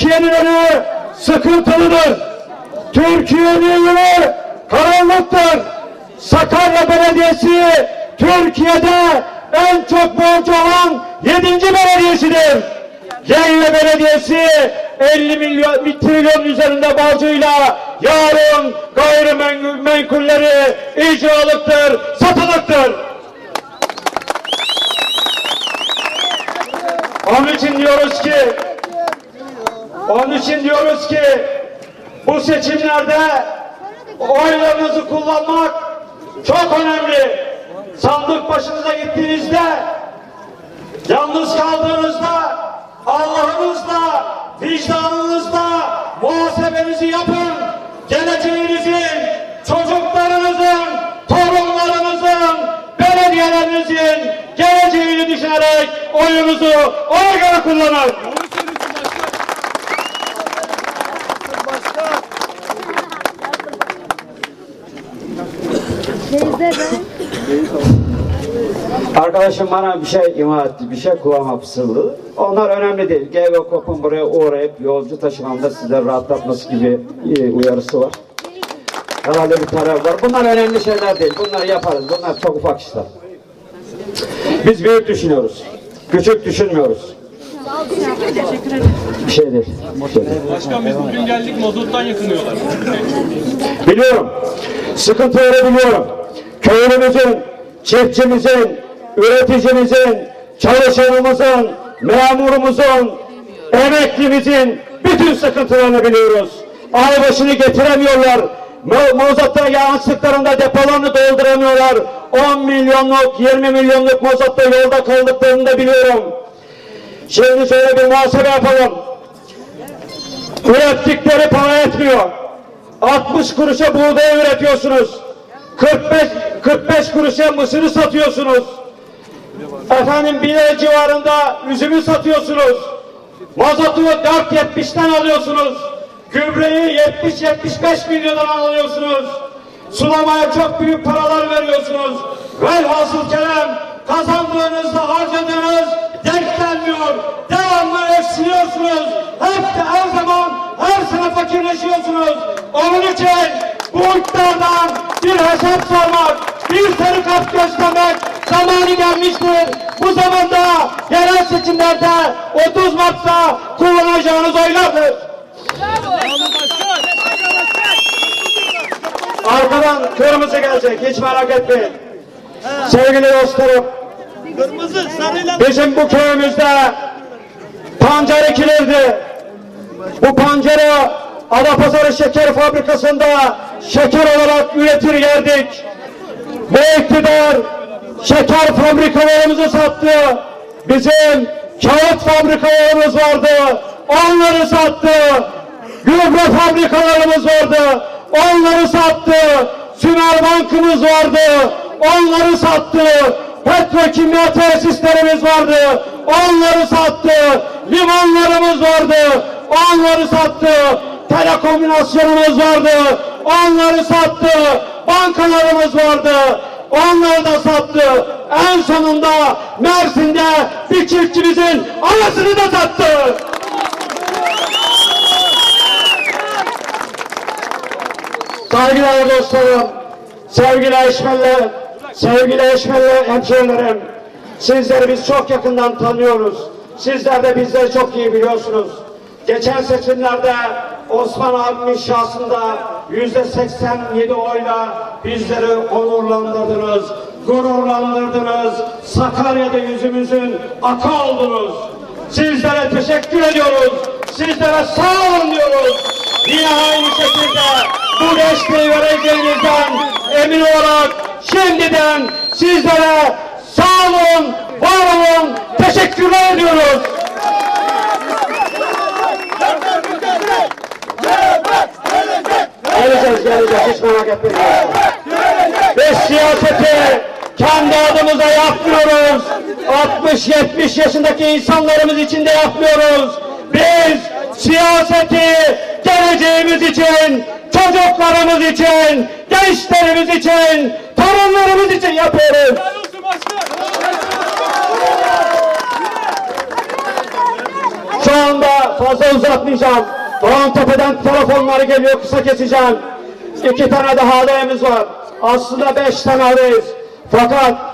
Türkiye'nin önü sıkıntılıdır. Türkiye'nin önü karanlıktır. Sakarya Belediyesi Türkiye'de en çok borcu olan 7. belediyesidir. Yayla Belediyesi 50 milyon trilyon üzerinde borcuyla yarın gayrimenkulleri icralıktır, satılıktır. Onun için diyoruz ki onun için diyoruz ki bu seçimlerde oylarınızı kullanmak çok önemli. Sandık başınıza gittiğinizde yalnız kaldığınızda Allah'ınızla, vicdanınızla muhasebenizi yapın. Geleceğinizin, çocuklarınızın, torunlarınızın, belediyelerinizin geleceğini düşünerek oyunuzu ona kullanın. Ben. Arkadaşım bana bir şey ima etti, bir şey kulağıma fısıldadı. Onlar önemli değil. Ve kopun buraya uğrayıp yolcu taşımamda sizleri rahatlatması gibi e, uyarısı var. Herhalde bir taraf var. Bunlar önemli şeyler değil. Bunları yaparız. Bunlar çok ufak işler. Biz büyük düşünüyoruz. Küçük düşünmüyoruz. Bir değil. Bir şey değil. Başkan biz bugün geldik mazottan yakınıyorlar. Biliyorum. Sıkıntıları biliyorum. Köylümüzün, çiftçimizin, üreticimizin, çalışanımızın, memurumuzun, emeklimizin bütün sıkıntılarını biliyoruz. Ay başını getiremiyorlar. Mo- Mozatta yansıklarında depolarını dolduramıyorlar. 10 milyonluk, 20 milyonluk mozatta yolda kaldıklarını da biliyorum. Şimdi şöyle bir muhasebe yapalım. Ürettikleri para etmiyor. 60 kuruşa buğday üretiyorsunuz. 45 45 kuruşa mısırı satıyorsunuz. Efendim 1 lira civarında üzümü satıyorsunuz. Mazotu 4.70'ten alıyorsunuz. Gübreyi 70-75 milyondan alıyorsunuz. Sulamaya çok büyük paralar veriyorsunuz. Velhasıl kelam kazandığınızda harcadığınız denk gelmiyor. Devamlı eksiliyorsunuz. Hep de her zaman her sene fakirleşiyorsunuz. Onun için bu iktidardan bir hesap sormak, bir sarı kart göstermek zamanı gelmiştir. Bu zamanda yerel seçimlerde 30 Mart'ta kullanacağınız oylardır. Arkadan kırmızı gelecek hiç merak etmeyin. Sevgili dostlarım bizim bu köyümüzde pancar ekilirdi. Bu pancarı Adapazarı Şeker Fabrikası'nda şeker olarak üretir yerdik. Bu iktidar şeker fabrikalarımızı sattı. Bizim kağıt fabrikalarımız vardı. Onları sattı. Gübre fabrikalarımız vardı. Onları sattı. Sümer Bankımız vardı. Onları sattı. Petrokimya tesislerimiz vardı. Onları sattı. Limanlarımız vardı. Onları sattı. Telekomünikasyonumuz vardı. Onları sattı. Bankalarımız vardı. Onları da sattı. En sonunda Mersin'de bir çiftçimizin anasını da sattı. Saygılar dostlarım, sevgili eşmenler, sevgili eşmenler, hemşehrilerim. Sizleri biz çok yakından tanıyoruz. Sizler de bizleri çok iyi biliyorsunuz. Geçen seçimlerde Osman abimin şahsında yüzde 87 oyla bizleri onurlandırdınız, gururlandırdınız. Sakarya'da yüzümüzün aka oldunuz. Sizlere teşekkür ediyoruz. Sizlere sağ olun diyoruz. Yine aynı şekilde bu desteği vereceğinizden emin olarak şimdiden sizlere sağ olun, var olun, teşekkürler ediyoruz. Hiç merak etmeyin. Biz siyaseti kendi adımıza yapmıyoruz. 60-70 yaşındaki insanlarımız için de yapmıyoruz. Biz siyaseti geleceğimiz için, çocuklarımız için, gençlerimiz için, torunlarımız için yapıyoruz. Şu anda fazla uzatmayacağım. Doğan Tepe'den telefonları geliyor kısa keseceğim. İki tane daha adayımız var. Aslında beş tane adayız. Fakat